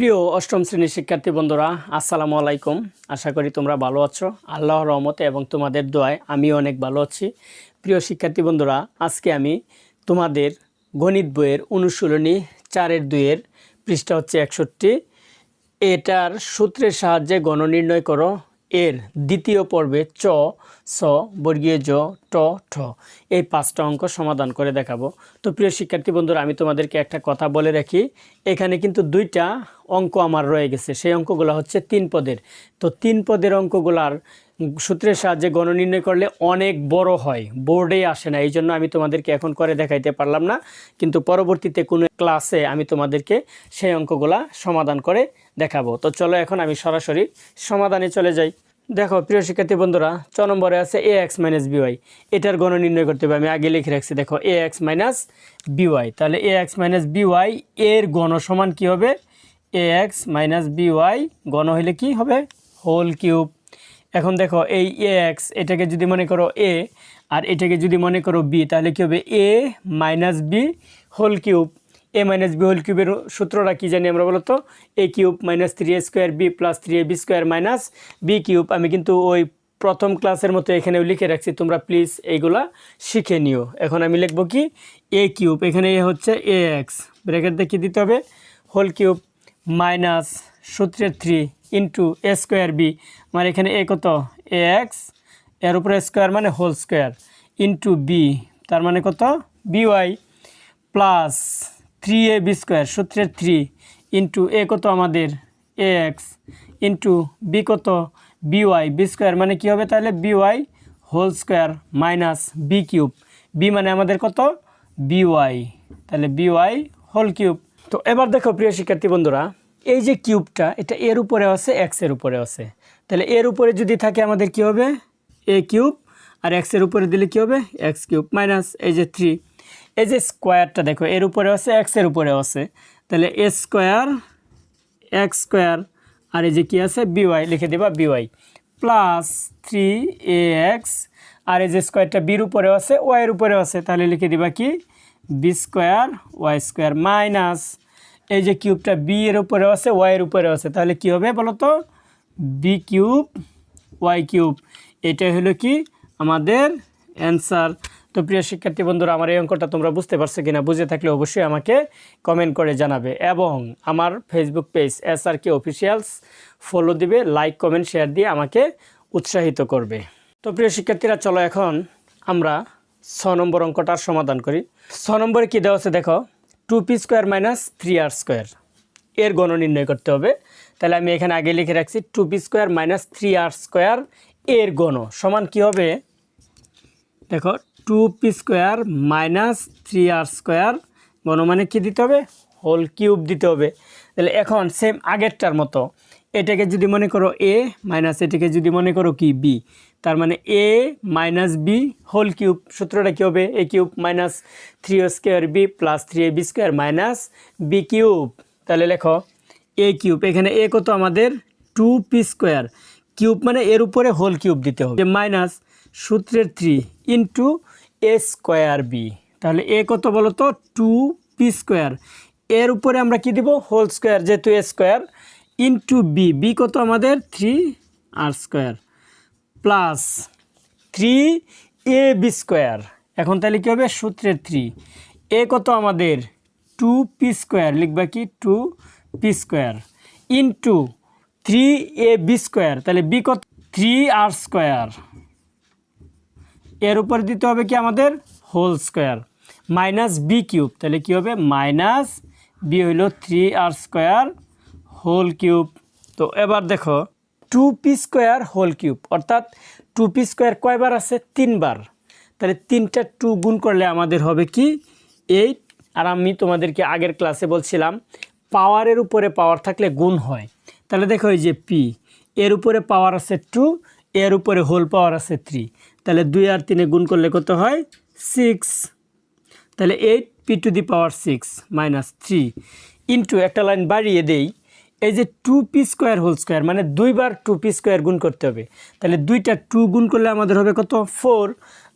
প্রিয় অষ্টম শ্রেণির শিক্ষার্থী বন্ধুরা, আসসালামু আলাইকুম। আশা করি তোমরা ভালো আছো। আল্লাহর রহমতে এবং তোমাদের দোয়ায় আমিও অনেক ভালো আছি। প্রিয় শিক্ষার্থী বন্ধুরা, আজকে আমি তোমাদের গণিত বইয়ের অনুশীলনী চারের দুইয়ের পৃষ্ঠা হচ্ছে একষট্টি। এটার সূত্রের সাহায্যে গণনির্ণয় করো। এর দ্বিতীয় পর্বে চ স, বর্গীয় জ, ট, ঠ। এই পাঁচটা অঙ্ক সমাধান করে দেখাবো। তো প্রিয় শিক্ষার্থী বন্ধুরা, আমি তোমাদেরকে একটা কথা বলে রাখি। এখানে কিন্তু দুইটা অঙ্ক আমার রয়ে গেছে। সেই অঙ্কগুলো হচ্ছে তিন পদের। তো তিন পদের অঙ্কগুলার সূত্রের সাহায্যে গণনির্ণয় করলে অনেক বড় হয়। বোর্ডে আসে না এই জন্য আমি তোমাদেরকে এখন করে দেখাইতে পারলাম না। কিন্তু পরবর্তীতে কোনো ক্লাসে আমি তোমাদেরকে সেই অঙ্কগুলা সমাধান করে দেখাবো। তো চলো এখন আমি সরাসরি সমাধানে চলে যাই। দেখো, প্রিয় শিক্ষার্থী বন্ধুরা চ নম্বরে আছে এ এক্স মাইনাস বিওয়াই এটার গণ নির্ণয় করতে হবে, আমি আগে লিখে রাখছি। দেখো এ এক্স মাইনাস বিওয়াই তাহলে এ এক্স মাইনাস বিওয়াই এর গণ সমান কী হবে? এ এক্স মাইনাস বিওয়াই গণ হইলে কি হবে? হোল কিউব এখন দেখো, এই এ এক্স এটাকে যদি মনে করো এ আর এটাকে যদি মনে করো বি তাহলে কী হবে? A minus B whole cube A minus B whole কিউবের সূত্রটা কী জানি আমরা বলতো? A cube minus three A square B plus three A B square minus B cube আমি কিন্তু ওই প্রথম ক্লাসের মতো এখানেও লিখে রাখছি, তোমরা প্লিজ এইগুলা শিখে নিও। এখন আমি লিখব কি? এ কিউব এখানে এ হচ্ছে এ এক্স ব্র্যাকেট দেখিয়ে দিতে হবে? হোল কিউব মাইনাস সূত্রের three into A square B আমার এখানে এ কত? এ এক্সের উপরে স্কোয়ার মানে হোল স্কোয়ার ইন্টু বি তার মানে কত? B Y plus three A B square, সূত্রের থ্রি ইন্টু এ কত আমাদের? এ এক্স ইন্টু বি কত? বি ওয়াই, বি স্কোয়ার মানে কী হবে তাহলে? B Y whole square minus B cube. B মানে আমাদের কত? B Y. তাহলে বি ওয়াই হোল কিউব। তো এবার দেখো প্রিয় শিক্ষার্থী বন্ধুরা, এই যে কিউবটা, এটা এর উপরে আছে এক্সের উপরে আছে। তাহলে এর উপরে যদি থাকে আমাদের কি হবে? A cube. আর এক্সের উপরে দিলে কি হবে? এক্স কিউব মাইনাস এই যে থ্রি। এই যে স্কোয়ারটা দেখো, এর উপরে আছে এক্সের উপরে আছে। তাহলে এ স্কোয়ার এক্স স্কোয়ার আর এই যে কী আছে? বিওয়াই লিখে দেবা B Y plus three A X আর এই যে স্কোয়ারটা বির উপরেও আছে ওয়াইয়ের উপরেও আছে। তাহলে লিখে দিবা কি? B square Y square minus এই যে কিউবটা বি এর উপরেও আছে ওয়াইয়ের উপরেও আছে। তাহলে কি হবে বলো তো বি কিউব ওয়াই কিউব এটাই হলো কি? আমাদের অ্যান্সার তো প্রিয় শিক্ষার্থী বন্ধুরা, আমার এই অঙ্কটা তোমরা বুঝতে পারছ কিনা, বুঝে থাকলে অবশ্যই আমাকে কমেন্ট করে জানাবে। এবং আমার Facebook page S R K officials follow দিবে লাইক কমেন্ট শেয়ার দিয়ে আমাকে উৎসাহিত করবে। তো প্রিয় শিক্ষার্থীরা, চলো এখন আমরা ছ নম্বর অঙ্কটার সমাধান করি। ছ নম্বরে কী দেওয়া আছে দেখো two P square minus three R square এর গণ নির্ণয় করতে হবে। তাহলে আমি এখানে আগে লিখে রাখছি two P square minus three R square এর গণ। সমান কি হবে? দেখো two P square minus three R square গণ মানে কী দিতে হবে? হোল কিউব দিতে হবে। তাহলে এখন সেম আগেরটার মতো। এটাকে যদি মনে করো এ মাইনাস এটাকে যদি মনে করো কি বি তার মানে A minus B whole cube সূত্রটা কী হবে? A cube minus three square B plus three A B square minus B cube তাহলে লেখো এ কিউব এখানে এ কত আমাদের? টু পি স্কোয়ার কিউব মানে এর উপরে হোল কিউব দিতে হবে। মাইনাস সূত্রের three into A square B তাহলে এ কত বলো তো টু পি স্কোয়ার এর উপরে আমরা কি দিব? হোল স্কোয়ার যেহেতু A square into B B কত আমাদের? Three R square plus three A B square এখন তাহলে কী হবে? সূত্রের থ্রি এ কত আমাদের? টু পি স্কোয়ার লিখবা কি? Two P square into three A B square তাহলে বি কত? থ্রি আর স্কোয়ার এর উপর দিতে হবে কি আমাদের? Whole square. Minus B cube. তাহলে কী হবে? মাইনাস বি হইল three R square whole cube. তো এবার দেখো, two P square whole cube. অর্থাৎ টু পি স্কোয়ার কয়বার আছে? তিনবার। তাহলে তিনটা টু গুণ করলে আমাদের হবে কি? এইট। আর আমি তোমাদেরকে আগের ক্লাসে বলছিলাম, পাওয়ারের উপরে পাওয়ার থাকলে গুণ হয়। তাহলে দেখো এই যে পি। এর উপরে পাওয়ার আছে টু এর উপরে হোল পাওয়ার আছে থ্রি তাহলে দুই আর তিনে গুণ করলে কত হয়? সিক্স তাহলে eight P to the power six minus three into একটা লাইন বাড়িয়ে দেই, এই যে two P square whole square মানে দুইবার টু পি স্কোয়ার গুণ করতে হবে। তাহলে দুইটা টু গুণ করলে আমাদের হবে কত? ফোর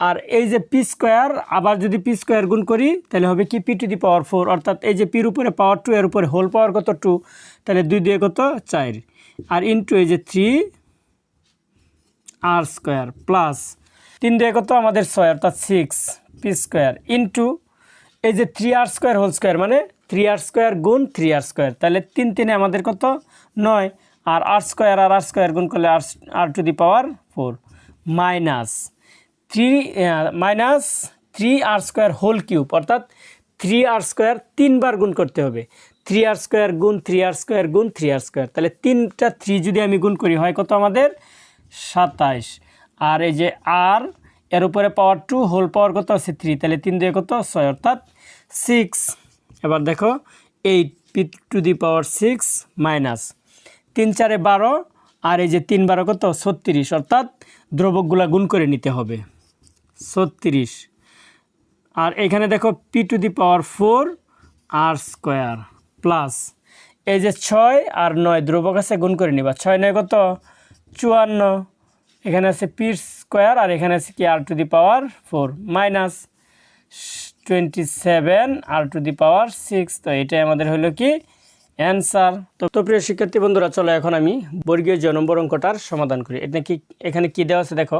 আর এই যে পি স্কোয়ার আবার যদি পি স্কোয়ার গুণ করি, তাহলে হবে কি? P to the power four অর্থাৎ এই যে পির উপরে পাওয়ার টু এর উপরে হোল পাওয়ার কত টু তাহলে দুই দিয়ে কত? চার। আর ইন্টু এই যে থ্রি আর স্কোয়ার প্লাস তিন দুয়ে কত? আমাদের ছয়, অর্থাৎ সিক্স পি স্কোয়ার ইন্টু এই যে three R square whole square মানে থ্রি আর স্কোয়ার গুণ থ্রি আর স্কোয়ার তাহলে তিন তিনে আমাদের কত? নয়। আর আর স্কোয়ার আর আর স্কোয়ার গুণ করলে আর R to the power four minus three minus three R square whole cube অর্থাৎ থ্রি আর স্কোয়ার তিনবার গুণ করতে হবে। থ্রি আর স্কোয়ার গুণ থ্রি আর স্কোয়ার গুণ থ্রি আর স্কোয়ার তাহলে তিনটা থ্রি যদি আমি গুণ করি, হয় কত আমাদের? সাতাইশ। আর এই যে আর, এর উপরে পাওয়ার টু হোল পাওয়ার কত আছে? থ্রি তাহলে তিন দিয়ে কত? ছয়, অর্থাৎ সিক্স এবার দেখো eight P to the power six minus তিন চারে বারো, আর এই যে তিন বারো কত? ছত্রিশ। অর্থাৎ দ্রবকগুলা গুণ করে নিতে হবে। ছত্রিশ। আর এখানে দেখো P to the power four R square plus এই যে ছয় আর নয়, দ্রবক আছে, গুণ করে নিবা। ছয় নয় কত? চুয়ান্ন, এখানে আছে পি স্কোয়ার আর এখানে আছে কি R to the power four, minus twenty seven R to the power six. তো এটাই আমাদের হলো কি অ্যান্সার। তো তো প্রিয় শিক্ষার্থী বন্ধুরা, চলো এখন আমি বর্গীয় জ নম্বর অঙ্কটার সমাধান করি। এটা কি, এখানে কি দেওয়া আছে দেখো?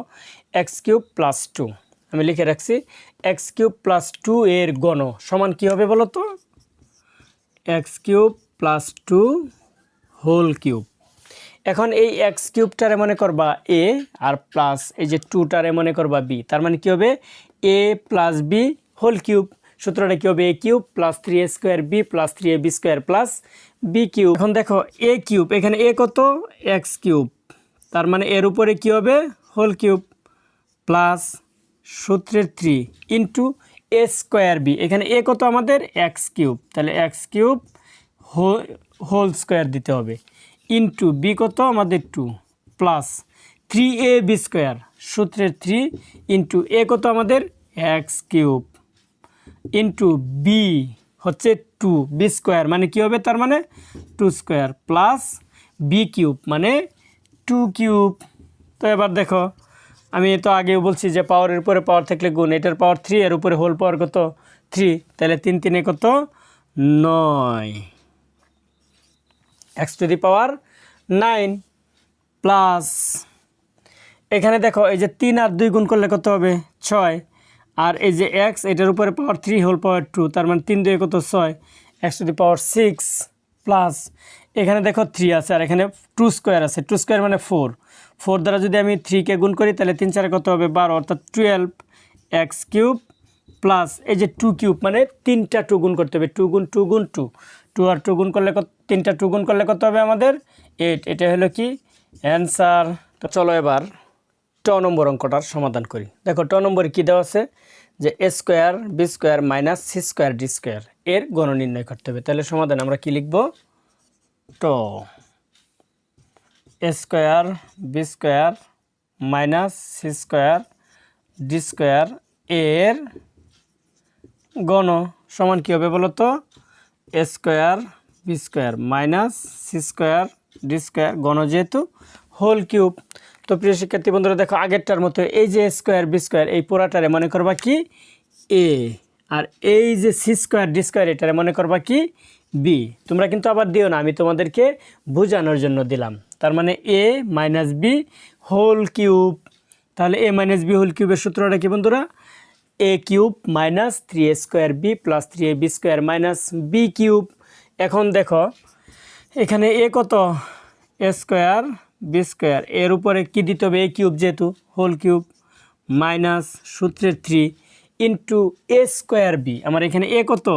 X cube plus two. আমি লিখে রাখছি, এক্স কিউব প্লাস টু এর গণ সমান কি হবে বলো তো? X cube plus two whole cube. এখন এই এক্স কিউবটারে মনে করবা এ আর প্লাস এই যে টুটারে মনে করবা বি তার মানে কী হবে? A plus B whole cube সূত্রটা কী হবে? A cube plus three A square B plus three A B square plus B cube এখন দেখো এ কিউব এখানে এ কত? এক্স কিউব তার মানে এর উপরে কী হবে? হোল কিউব প্লাস সূত্রের three into A square B এখানে এ কত আমাদের? এক্স কিউব তাহলে এক্স কিউব হোল স্কোয়ার দিতে হবে। ইন্টু বি কত? আমাদের two plus three A B square সূত্রের থ্রি ইন্টু এ কত আমাদের? এক্স কিউব ইন্টু বি হচ্ছে টু বি স্কোয়ার মানে কী হবে তার মানে? Two square plus B cube মানে টু কিউব তো এবার দেখো, আমি তো আগেও বলছি যে পাওয়ারের উপরে পাওয়ার থাকলে গুণ, এটার পাওয়ার থ্রি এর উপরে হোল পাওয়ার কত? থ্রি তাহলে তিন তিনে কত? নয়। X to the power nine plus. এখানে দেখো, এই যে তিন আর দুই গুণ করলে কত হবে? ছয়। আর এই যে এক্স, এটার উপরে power three, whole power two, তার মানে তিন দুই কত? ছয়। X to the power six plus. এখানে দেখো থ্রি আছে, আর এখানে টু স্কোয়ার আছে। টু স্কোয়ার মানে ফোর। ফোর দ্বারা যদি আমি থ্রিকে গুণ করি, তাহলে তিন চারে কত হবে? বারো, অর্থাৎ টুয়েলভ এক্স কিউব প্লাস, এই যে টু কিউব মানে তিনটা টু গুণ করতে হবে। টু গুণ টু গুণ টু। টু আর টু গুণ করলে কত, তিনটা টু গুণ করলে কত হবে আমাদের? এইট এটা হলো কি? অ্যান্সার তো চলো এবার ট নম্বর অঙ্কটার সমাধান করি। দেখো, ট নম্বরে কী দেওয়া আছে? যে A square B square minus C square D square এর গণ নির্ণয় করতে হবে। তাহলে সমাধান আমরা কি লিখব? ট। A square B square minus C square D square এর গণ সমান কী হবে বলো তো? A square B square minus C square D square গণ যেহেতু হোল কিউব তো প্রিয় শিক্ষার্থী বন্ধুরা, দেখো আগেরটার মতো এই যে স্কোয়ার বি স্কোয়ার এই পুরাটারে মনে করবা কি? এ আর এই যে সি স্কোয়ার ডি স্কোয়ার এটারে মনে করবা কি? বি তোমরা কিন্তু আবার দিও না, আমি তোমাদেরকে বোঝানোর জন্য দিলাম। তার মানে A minus B whole cube তাহলে এ মাইনাস বি হোল কিউবের সূত্রটা কি বন্ধুরা? A cube minus three A square B plus three A B square minus B cube এখন দেখো, এখানে এ কত? এ স্কোয়ার বি স্কোয়ার এর উপরে কী দিতে হবে? এ কিউব যেহেতু হোল কিউব মাইনাস সূত্রের three into A square B আমার এখানে এ কত?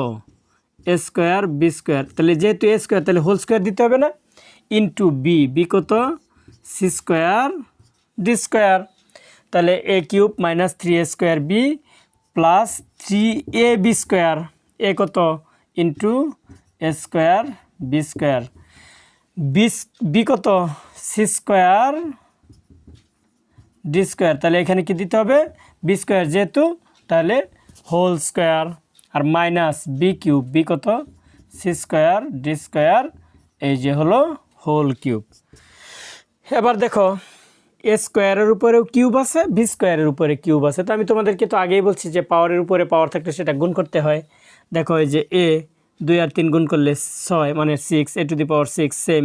এ স্কোয়ার বি স্কোয়ার তাহলে যেহেতু এ স্কোয়ার তাহলে হোল স্কোয়ার দিতে হবে না? ইন্টু বি বি কত? সি স্কোয়ার ডি স্কোয়ার তাহলে A cube minus three A square B plus three A B square, A কত? Into A square B square. B কত? C square D square. তাহলে এখানে কি দিতে হবে? বি স্কোয়ার যেহেতু, তাহলে হোল স্কোয়ার। আর মাইনাস বি কিউব, বি কত? সি স্কোয়ার, ডি স্কোয়ার, এই যে হলো হোল কিউব। এবার দেখো এ স্কোয়ারের উপরেও কিউব আছে বি স্কোয়ারের উপরে কিউব আছে। তো আমি তোমাদেরকে তো আগেই বলছি যে পাওয়ারের উপরে পাওয়ার থাকলে সেটা গুণ করতে হয়। দেখো এই যে এ দুই আর তিন গুণ করলে ছয় মানে six A to the power six same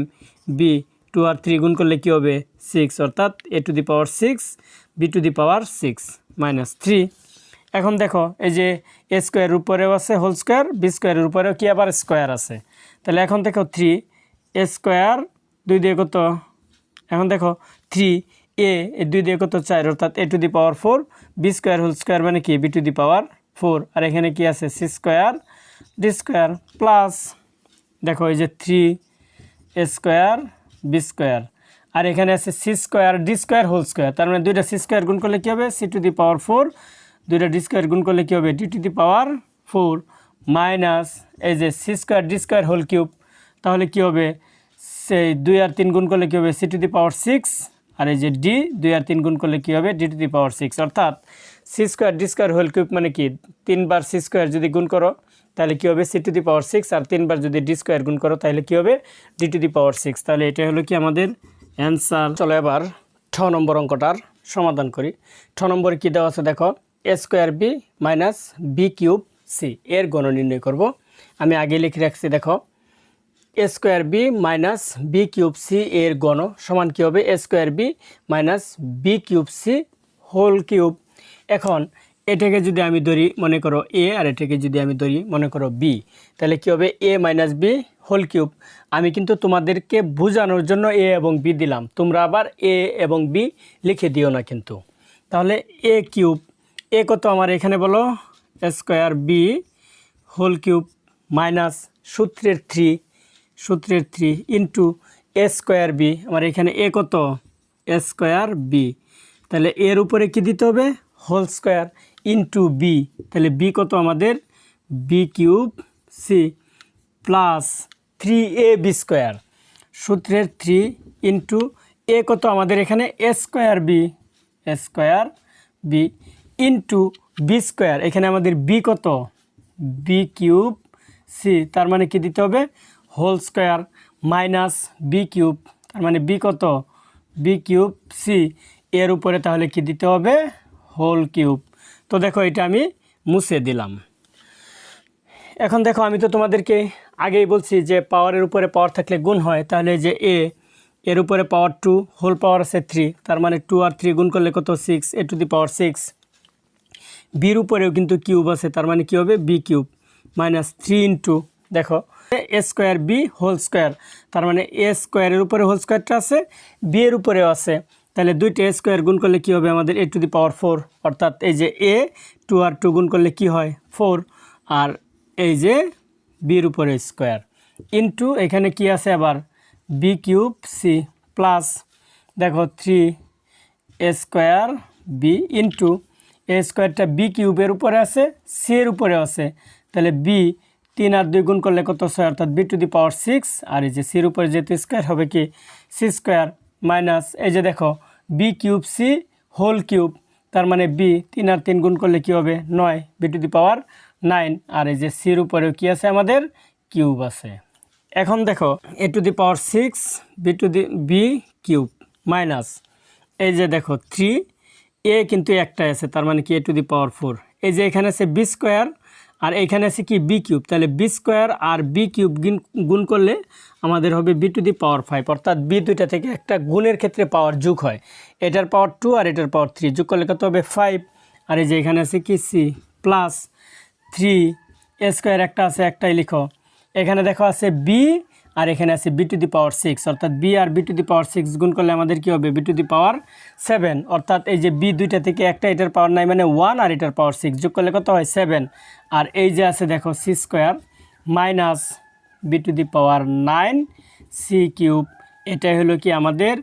B two R three গুণ করলে কী হবে? সিক্স অর্থাৎ A to the power six B to the power six minus three এখন দেখো, এই যে এ স্কোয়ারের উপরেও আছে হোল স্কোয়ার বি স্কোয়ারের উপরেও কি আবার স্কোয়ার আছে? তাহলে এখন দেখো থ্রি এ স্কোয়ার দুই দিয়ে কত? এখন দেখো থ্রি এ দুই দিয়ে কত চার? অর্থাৎ A to the power four B square whole square মানে কি? B to the power four আর এখানে কি আছে? C square D square plus দেখো এই যে three A square B square আর এখানে আছে C square D square whole square তার মানে দুইটা সি স্কোয়ার গুণ করলে কী হবে? C to the power four দুইটা ডি স্কোয়ার গুণ করলে কী হবে? D to the power four minus এই যে C square D square whole cube তাহলে কী হবে? সেই দুই আর তিন গুণ করলে কী হবে? C to the power six আর এই যে ডি দুই আর তিন গুণ করলে কী হবে? D to the power six অর্থাৎ C square D square whole cube মানে কি? তিনবার সি স্কোয়ার যদি গুণ করো, তাহলে কী হবে? C to the power six আর তিনবার যদি ডি স্কোয়ার গুণ করো, তাহলে কী হবে? D to the power six তাহলে এটা হলো কি আমাদের অ্যান্সার চলো এবার ছ নম্বর অঙ্কটার সমাধান করি। ছ নম্বরে কী দেওয়া আছে দেখো? A square B minus B cube C এর গণ নির্ণয় করব। আমি আগে লিখে রাখছি, দেখো। A square B minus B cube C এর গণ সমান কী হবে? A square B minus B cube C whole cube. এখন এটাকে যদি আমি ধরি, মনে করো এ, আর এটাকে যদি আমি ধরি, মনে করো বি, তাহলে কী হবে? A minus B whole cube. আমি কিন্তু তোমাদেরকে বোঝানোর জন্য এ এবং বি দিলাম। তোমরা আবার এ এবং বি লিখে দিও না কিন্তু। তাহলে এ কিউব, এ কত আমার এখানে বলো? Square b whole cube minus সূত্রের থ্রি সূত্রের three into a square b. আমার এখানে এ কত? A square b. তাহলে এর উপরে কি দিতে হবে? Whole square into b. তাহলে বি কত আমাদের? B cube c plus three a b square. সূত্রের থ্রি ইন্টু এ কত আমাদের এখানে? A square b. A square b into b square. এখানে আমাদের বি কত? B cube c. তার মানে কি দিতে হবে? Whole square minus b cube তার মানে বি কত? বি কিউব সি এর উপরে তাহলে কি দিতে হবে? হোল কিউব তো দেখো এটা আমি মুছে দিলাম। এখন দেখো, আমি তো তোমাদেরকে আগেই বলছি যে পাওয়ারের উপরে পাওয়ার থাকলে গুণ হয়, তাহলে যে এ এর উপরে পাওয়ার টু হোল পাওয়ার আছে থ্রি তার মানে টু আর থ্রি গুণ করলে কত? Six a to the power six বির উপরেও কিন্তু কিউব আছে, তার মানে কী হবে? B cube minus three into দেখো a square b whole square তার মানে এ স্কোয়ারের উপরে হোল স্কোয়ারটা আছে বি এর উপরেও আছে। তাহলে দুইটা এ স্কোয়ার গুণ করলে কী হবে আমাদের এ টু দি পাওয়ার ফোর অর্থাৎ এই যে এ টু আর টু গুণ করলে কি হয়? ফোর আর এই যে বির উপরে স্কোয়ার ইন্টু এখানে কি আছে আবার? বি কিউব সি প্লাস দেখো three a square b into a স্কোয়ারটা বি কিউবের উপরে আছে সি এর উপরে আছে। তাহলে বি তিন আর দুই গুণ করলে কত ছয়? অর্থাৎ b to the power six আর এই যে সির উপরে যেহেতু স্কোয়ার হবে কি? সি স্কোয়ার মাইনাস এই যে দেখো b cube c whole cube তার মানে বি তিন আর তিন গুণ করলে কি হবে? নয়। B to the power nine আর এই যে সির উপরেও কি আছে? আমাদের কিউব আছে। এখন দেখো a to the power six b to the b cube minus এই যে দেখো থ্রি এ কিন্তু একটাই আছে, তার মানে কি? এ টু দি পাওয়ার ফোর এই যে এখানে আছে বি স্কোয়ার আর এখানে আছে কি বি কিউব তাহলে বি স্কোয়ার আর বি কিউব গুণ করলে আমাদের হবে b to the power five অর্থাৎ বি দুইটা থেকে একটা গুণের ক্ষেত্রে পাওয়ার যোগ হয়। এটার পাওয়ার টু আর এটার পাওয়ার থ্রি যোগ করলে কত হবে? ফাইভ আর এই যে এখানে আছে কি সি প্লাস থ্রি স্কোয়ার একটা আছে, একটাই লিখো। এখানে দেখো আছে বি আর এখানে আছে b to the power six অর্থাৎ B R b to the power six গুণ করলে আমাদের কী হবে? B to the power seven অর্থাৎ এই যে বি দুইটা থেকে একটা এটার পাওয়ার নাই মানে ওয়ান আর এটার পাওয়ার সিক্স যোগ করলে কত হয়? সেভেন আর এই যে আছে দেখো c square minus b to the power nine c cube এটাই হলো কি আমাদের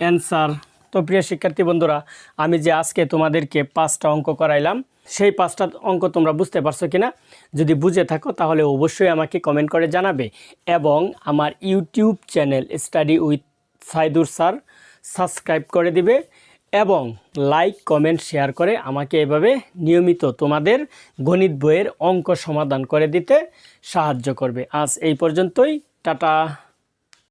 অ্যান্সার তো প্রিয় শিক্ষার্থী বন্ধুরা, আমি যে আজকে তোমাদেরকে পাঁচটা অঙ্ক করাইলাম সেই পাঁচটা অঙ্ক তোমরা বুঝতে পারছ কিনা? যদি বুঝে থাকো, তাহলে অবশ্যই আমাকে কমেন্ট করে জানাবে। এবং আমার YouTube channel study with Saidur sir subscribe করে দিবে এবং লাইক কমেন্ট শেয়ার করে আমাকে এভাবে নিয়মিত তোমাদের গণিত বইয়ের অঙ্ক সমাধান করে দিতে সাহায্য করবে। আজ এই পর্যন্তই। টাটা।